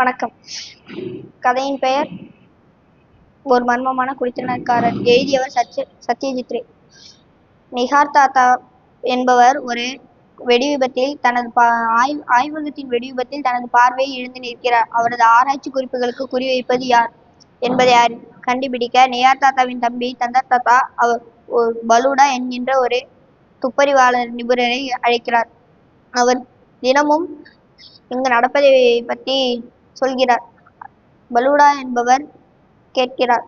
வணக்கம். கதையின் பெயர் ஒரு மர்மமான குடித்தனக்காரர் எழுதியவர் சத்ய சத்யஜித் ரே நிகார் தாத்தா என்பவர் ஒரு வெடி விபத்தில் தனது ஆய் ஆய்வகத்தின் வெடி விபத்தில் தனது பார்வையை இழந்து நிற்கிறார். அவரது ஆராய்ச்சி குறிப்புகளுக்கு குறிவைப்பது யார் என்பதை அறி கண்டுபிடிக்க நிகார் தாத்தாவின் தம்பி தந்தர் தாத்தா அவர் ஒரு பலூடா என்கின்ற ஒரு துப்பறிவாளர் நிபுணரை அழைக்கிறார். அவர் தினமும் இங்கு நடப்பதை பற்றி சொல்கிறார். பலூடா என்பவர் கேட்கிறார்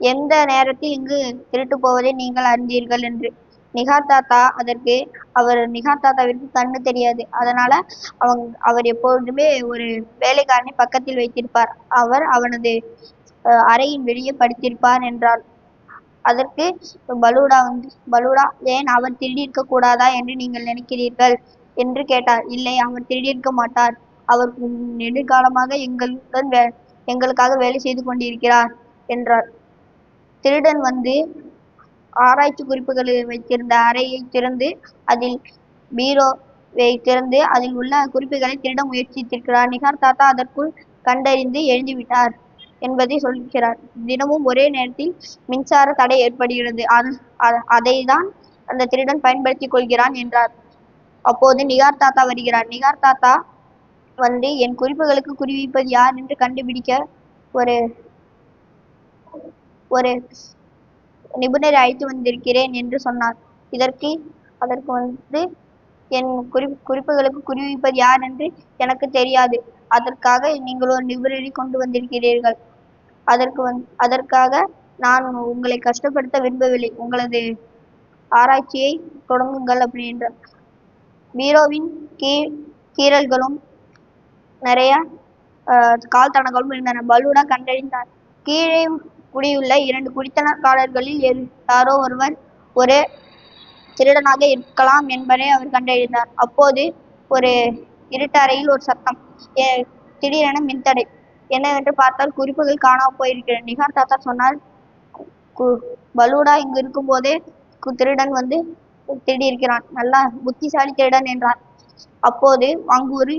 எந்த நேரத்தில் இங்கு திருட்டு போவதை நீங்கள் அறிந்தீர்கள்? என்று. நிகா தாத்தா அதற்கு அவர் நிகா தாத்தாவிற்கு கண்ணு தெரியாது. அதனால அவங்க அவர் எப்பொழுதுமே ஒரு வேலைக்காரனை பக்கத்தில் வைத்திருப்பார். அவர் அவனது அறையின் வெளியே படுத்திருப்பார் என்றார். அதற்கு பலூடா வந்து பலூடா ஏன் அவர் திருடியிருக்க கூடாதா? என்று நீங்கள் நினைக்கிறீர்கள்? என்று கேட்டார். இல்லை அவர் திருடியிருக்க மாட்டார். அவர் நெடுங்காலமாக எங்களுடன் வே எங்களுக்காக வேலை செய்து கொண்டிருக்கிறார் என்றார். திருடன் வந்து ஆராய்ச்சி குறிப்புகளை வைத்திருந்த அறையை திறந்து அதில் பீரோவை திறந்து அதில் உள்ள குறிப்புகளை திருட முயற்சித்திருக்கிறார். நிகார் தாத்தா அதற்குள் கண்டறிந்து எழுதிவிட்டார் என்பதை சொல்கிறார். தினமும் ஒரே நேரத்தில் மின்சார தடை ஏற்படுகிறது. அது அ- அந்த திருடன் பயன்படுத்திக் கொள்கிறான் என்றார். அப்போது நிகார் தாத்தா வருகிறார். நிகார் தாத்தா வந்து என் குறிப்புகளுக்கு குறிவிப்பது யார் என்று கண்டுபிடிக்க ஒரு ஒரு நிபுணரை அழைத்து வந்திருக்கிறேன் என்று சொன்னார். இதற்கு அதற்கு வந்து என் குறி குறிப்புகளுக்கு குறிவிப்பது யார் என்று எனக்கு தெரியாது. அதற்காக நீங்கள் ஒரு நிபுணரை கொண்டு வந்திருக்கிறீர்கள். அதற்கு வந் அதற்காக நான் உங்களை கஷ்டப்படுத்த விரும்பவில்லை. உங்களது ஆராய்ச்சியை தொடங்குங்கள் அப்படின்ற பீரோவின் கீழ் கீறல்களும் நிறைய கால் தடங்களும் இருந்தன பலூடா கண்டறிந்தார். கீழே குடியுள்ள இரண்டு குடித்தனக்காரர்களில் யாரோ ஒருவர் ஒரு திருடனாக இருக்கலாம் என்பதை அவர் கண்டறிந்தார். அப்போது ஒரு இருட்டறையில் ஒரு சத்தம் ஏ- திடீரென மின்தடை. என்னவென்று பார்த்தால் குறிப்புகள் காணாமல் போயிருக்கிறது. நிகார் தாத்தா சொன்னார் கு- பலூடா இங்கு இருக்கும்போதே கு- திருடன் வந்து திருடியிருக்கிறான் நல்லா புத்திசாலி திருடன் என்றார். அப்போது அங்கு ஒரு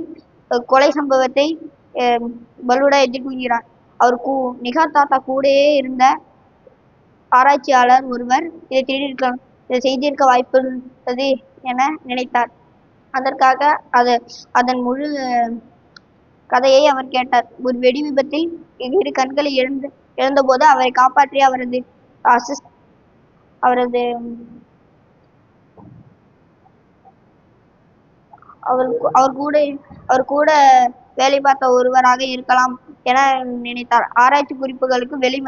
கொலை சம்பவத்தை பலூடா எதிர்கொள்கிறார் அவர் கூ நிகார் தாத்தா கூடயே இருந்த ஆராய்ச்சியாளர் ஒருவர் இதை திருடியிருக்க இதை செய்திருக்க வாய்ப்பு இருந்தது என நினைத்தார். அதற்காக அது அதன் முழு கதையை அவர் கேட்டார். ஒரு வெடி விபத்தில் இரு கண்களை இழந்து இழந்தபோது அவரை காப்பாற்றிய அவரது அசிஸ் அவரது அவர் அவர் கூட அவர் கூட வேலை பார்த்த ஒருவராக இருக்கலாம் என நினைத்தார். ஆராய்ச்சி குறிப்புகளுக்கு வெளி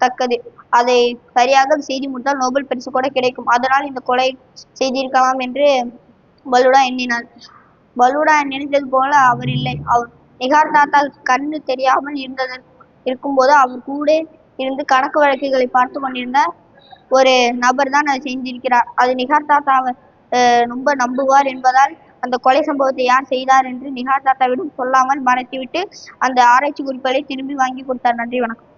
தக்கது. அதை சரியாக செய்து முடித்தால் நோபல் பரிசு கூட கிடைக்கும். அதனால் இந்த கொலை செய்திருக்கலாம் என்று பலூடா எண்ணினார். பலூடா நினைத்தது போல அவர் இல்லை. அவர் நிகார் தாத்தா கண்ணு தெரியாமல் இருந்தது இருக்கும்போது அவர் கூட இருந்து கணக்கு வழக்குகளை பார்த்து கொண்டிருந்த ஒரு நபர் தான் அதை செஞ்சிருக்கிறார். அது நிகார் அவர் அஹ், ரொம்ப நம்புவார் என்பதால் அந்த கொலை சம்பவத்தை யார் செய்தார் என்று நிகார் தாத்தாவிடம் சொல்லாமல் மறைத்துவிட்டு அந்த ஆராய்ச்சி குறிப்புகளை திரும்பி வாங்கி கொடுத்தார். நன்றி வணக்கம்.